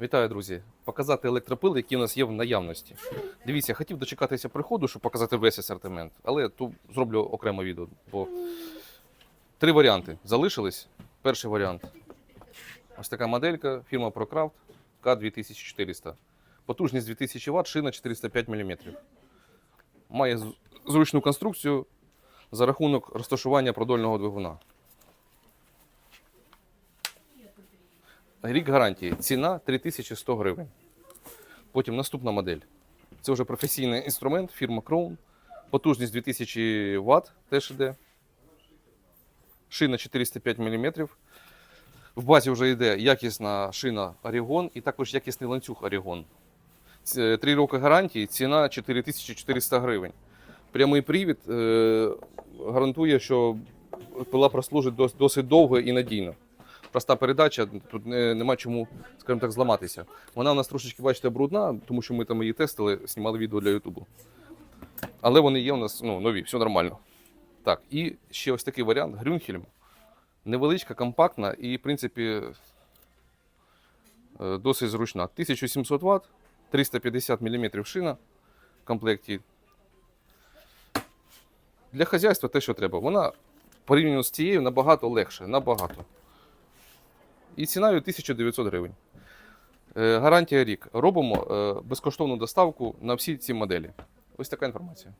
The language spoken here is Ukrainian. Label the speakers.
Speaker 1: Вітаю, друзі! Показати електропил, які у нас є в наявності. Дивіться, я хотів дочекатися приходу, щоб показати весь асортимент, але тут зроблю окремо відео. Бо три варіанти залишились. Перший варіант. Ось така моделька, фірма ProCraft К2400. Потужність 2000 Вт, шина 405 мм. Має зручну конструкцію за рахунок розташування продольного двигуна. Рік гарантії. Ціна 3100 гривень. Потім наступна модель. Це вже професійний інструмент, фірма Crown. Потужність 2000 Вт теж іде. Шина 405 мм. В базі вже йде якісна шина Орігон і також якісний ланцюг Орігон. Три роки гарантії, ціна 4400 гривень. Прямий привід е, гарантує, що пила прослужить досить довго і надійно проста передача, тут нема чому, скажімо так, зламатися. Вона у нас трошечки, бачите, брудна, тому що ми там її тестили, знімали відео для Ютубу. Але вони є у нас ну, нові, все нормально. Так, і ще ось такий варіант Грюнхельм. Невеличка, компактна і, в принципі, е, досить зручна. 1700 Вт, 350 мм шина в комплекті. Для хазяйства те, що треба. Вона порівняно з цією набагато легше, набагато. І ціною 1900 гривень. Е, Гарантія рік. Робимо е, безкоштовну доставку на всі ці моделі. Ось така інформація.